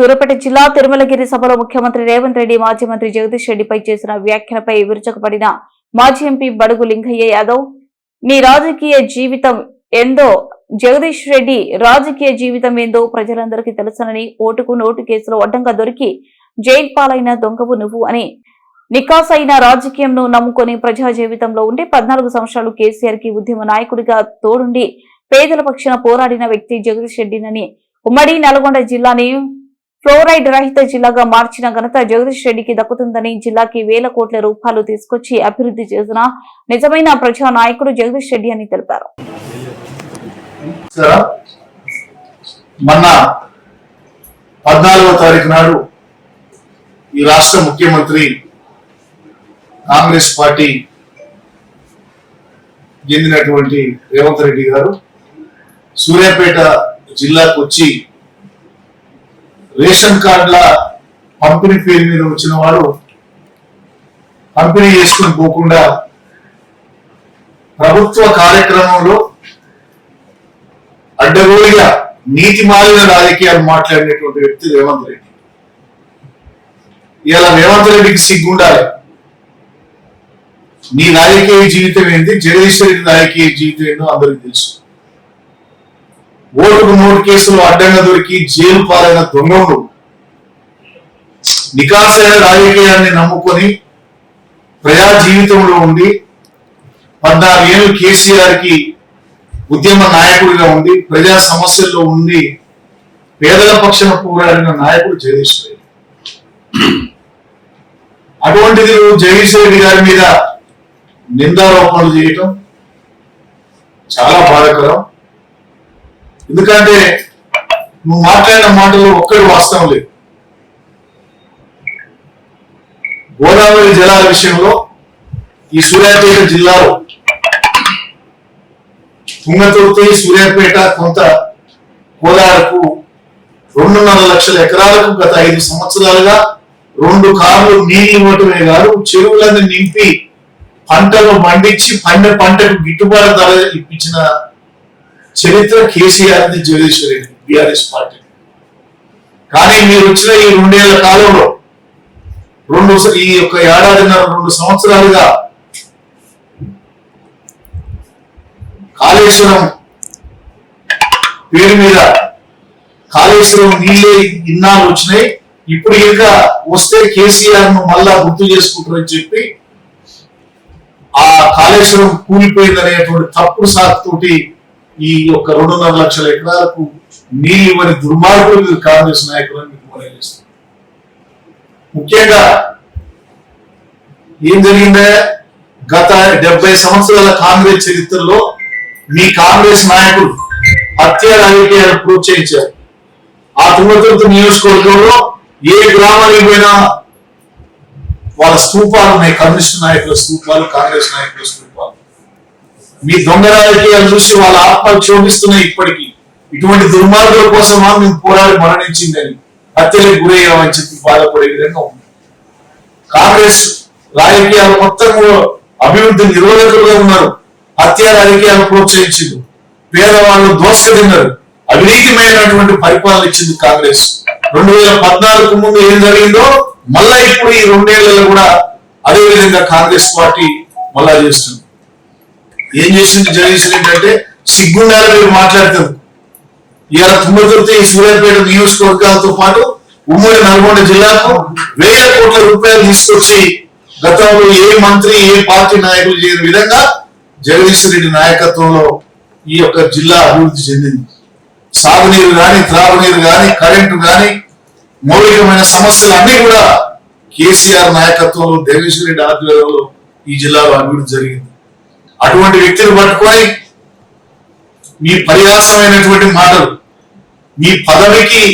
సూరపేట జిల్లా తిరుమలగిరి సభలో ముఖ్యమంత్రి రేవంత్ రెడ్డి మాజీ మంత్రి జగదీష్ రెడ్డిపై చేసిన వ్యాఖ్యలపై విరుచకపడిన మాజీ ఎంపీ బడుగు లింగయ్య యాదవ్ నీ రాజకీయ జీవితం ఏందో జగదీష్ రెడ్డి రాజకీయ జీవితం ఏందో ప్రజలందరికీ తెలుసనని ఓటుకు నోటు కేసులో అడ్డంగా దొరికి జైలు పాలైన దొంగవు నువ్వు అని నికాసైన రాజకీయంను నమ్ముకొని ప్రజా జీవితంలో ఉండి పద్నాలుగు సంవత్సరాలు కేసీఆర్కి ఉద్యమ నాయకుడిగా తోడుండి పేదల పక్షాన పోరాడిన వ్యక్తి జగదీష్ రెడ్డినని ఉమ్మడి నల్గొండ జిల్లాని ఫ్లోరైడ్ రహిత జిల్లాగా మార్చిన ఘనత జగదీష్ రెడ్డికి దక్కుతుందని జిల్లాకి వేల కోట్ల రూపాయలు తీసుకొచ్చి అభివృద్ధి చేసిన నిజమైన ప్రజా నాయకుడు జగదీష్ రెడ్డి అని తెలిపారు. మొన్న పద్నాలుగవ తారీఖు నాడు ఈ రాష్ట్ర ముఖ్యమంత్రి కాంగ్రెస్ పార్టీ చెందినటువంటి రేవంత్ రెడ్డి గారు సూర్యాపేట జిల్లాకు వచ్చి రేషన్ కార్డుల పంపిణీ పేరు మీద వచ్చిన వారు పంపిణీ చేసుకుని పోకుండా ప్రభుత్వ కార్యక్రమంలో అడ్డగోలుగా నీతి మాలిన రాజకీయాలు మాట్లాడినటువంటి వ్యక్తి రేవంత్ రెడ్డి. ఇలా రేవంత్ రెడ్డికి సిగ్గుండాలి. నీ రాజకీయ జీవితం ఏంటి జగదీష్ రాజకీయ జీవితం ఏంటో అందరికి తెలుసు. ఓటుకు నోటు కేసులు అడ్డంగా దొరికి జైలు పాలైన దొంగలు నికాసైన రాజకీయాన్ని నమ్ముకొని ప్రజా జీవితంలో ఉండి పద్నాలుగేళ్ళు కేసీఆర్కి ఉద్యమ నాయకుడిగా ఉండి ప్రజా సమస్యల్లో ఉండి పేదల పక్షాన పోరాడిన నాయకుడు జగదీష్ రెడ్డి. అటువంటిది జగదీష్ రెడ్డి గారి మీద నిందారోపణలు చేయటం చాలా బాధాకరం. ఎందుకంటే నువ్వు మాట్లాడిన మాటలు ఒక్కటి వాస్తవం లేదు. గోదావరి జలాల విషయంలో ఈ సూర్యాపేట జిల్లాలో తుంగతుర్తి సూర్యాపేట కొంత కోలారకు రెండున్నర లక్షల ఎకరాలకు గత ఐదు సంవత్సరాలుగా రెండు కార్లు నీళ్ళు ఇవ్వటమే కాదు చెరువులను నింపి పంటలు పండించి పండే పంటకు గిట్టుబాటు ధర ఇప్పించిన చరిత్ర కేసీఆర్ ది జగదీశ్వర్ బీఆర్ఎస్ పార్టీ. కానీ మీరు వచ్చిన ఈ రెండేళ్ళ కాలంలో రెండు ఈ యొక్క ఏడాదిన్నర రెండు సంవత్సరాలుగా కాళేశ్వరం పేరు మీద కాళేశ్వరం నీళ్ళే ఇన్నాళ్ళు వచ్చినాయి. ఇప్పుడు ఇంకా వస్తే కేసీఆర్ను మళ్ళా గుర్తు చేసుకుంటారని చెప్పి ఆ కాళేశ్వరం కూలిపోయిందనేటువంటి తప్పుడు సాకుతోటి ఈ యొక్క రెండున్నర లక్షల ఎకరాలకు నీళ్ళు ఇవ్వని దుర్మార్గులు మీరు కాంగ్రెస్ నాయకులను మీకు ముఖ్యంగా ఏం జరిగిందే? గత డెబ్బై సంవత్సరాల కాంగ్రెస్ చరిత్రలో మీ కాంగ్రెస్ నాయకులు హత్య రాజకీయాలు ప్రోత్సహించారు. ఆ తుంగతుర్తి నియోజకవర్గంలో ఏ గ్రామానికి పోయినా వాళ్ళ స్థూపాలు ఉన్నాయి. కమ్యూనిస్ట్ నాయకుల స్థూపాలు కాంగ్రెస్ నాయకుల స్థూపాలు. మీ దొంగ రాజకీయాలు చూసి వాళ్ళ ఆత్మలు క్షోభిస్తున్నాయి ఇప్పటికీ. ఇటువంటి దుర్మార్గుల కోసమా మేము పోరాడి మరణించిందని హత్యలకు గురయ్యామని చెప్పి బాధపడే విధంగా ఉంది. కాంగ్రెస్ రాజకీయాలు మొత్తం అభివృద్ధి నిరోధకులుగా ఉన్నారు. హత్య రాజకీయాలు ప్రోత్సహించింది. పేదవాళ్ళు దోశ తిన్నారు. అవినీతిమైనటువంటి పరిపాలన ఇచ్చింది కాంగ్రెస్. రెండు వేల పద్నాలుగు ముందు ఏం జరిగిందో మళ్ళా ఇప్పుడు ఈ రెండేళ్ళలో కూడా అదే విధంగా కాంగ్రెస్ పార్టీ మళ్ళా చేస్తుంది. ఏం చేసింది జగదీష్ రెడ్డి అంటే సిగ్గుండాలి మీరు మాట్లాడతారు ఇవాళ తుంగతుర్తి సూర్యాపేట నియోజకవర్గాలతో పాటు ఉమ్మడి నల్గొండ జిల్లాకు వేల కోట్ల రూపాయలు తీసుకొచ్చి గతంలో ఏ మంత్రి ఏ పార్టీ నాయకులు చేయని విధంగా జగదీష్ రెడ్డి నాయకత్వంలో ఈ యొక్క జిల్లా అభివృద్ధి చెందింది. సాగునీరు కానీ త్రాగునీరు కానీ కరెంటు కానీ మౌలికమైన సమస్యలు అన్ని కూడా కేసీఆర్ నాయకత్వంలో జగదీష్ రెడ్డి ఆధ్వర్యంలో ఈ జిల్లాలో అభివృద్ధి జరిగింది. అటువంటి వ్యక్తులు పట్టుకొని మీ పరిహాసమైనటువంటి మాటలు మీ పదవికి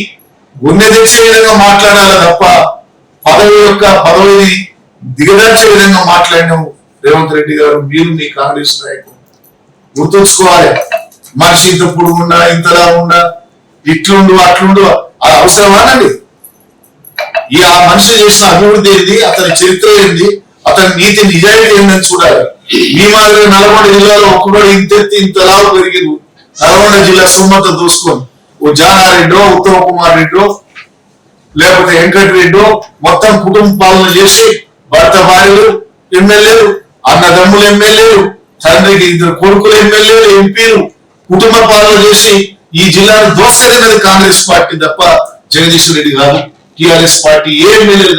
గుండె తెచ్చే విధంగా మాట్లాడాలి తప్ప పదవి యొక్క పదవిని దిగదార్చే విధంగా మాట్లాడిన రేవంత్ రెడ్డి గారు మీరు మీ కాంగ్రెస్ నాయకులు. గుర్తుంచుకోవాలి. మనిషి ఇంత పొడుగుండా ఇంతలా ఉండా ఇట్లుండు అట్లుండు అది అవసరమానండి ఈ ఆ మనిషి చేసిన అభివృద్ధి ఏంది? అతని చరిత్ర ఏంది? అతని నీతి నిజాయితీ ఏందని చూడాలి. ఈ మాదిరి నల్గొండ జిల్లాలో ఒక్కడో ఇంతెత్తి ఇంతలా పెరిగింది. నల్గొండ జిల్లా సుమ్మత చూసుకొని ఓ జానారెడ్డో ఉత్తమ కుమార్ రెడ్డో లేకపోతే వెంకటరెడ్డి మొత్తం కుటుంబ పాలన చేసి భర్త భార్యలు ఎమ్మెల్యేలు అన్నదమ్ములు ఎమ్మెల్యేలు తండ్రికి ఇద్దరు కొడుకులు ఎమ్మెల్యేలు ఎంపీలు కుటుంబ పాలన చేసి ఈ జిల్లాను దోసగన్నది కాంగ్రెస్ పార్టీ తప్ప జగదీశ్వర్ రెడ్డి గారు టిఆర్ఎస్ పార్టీ ఏ ఎమ్మెల్యేలు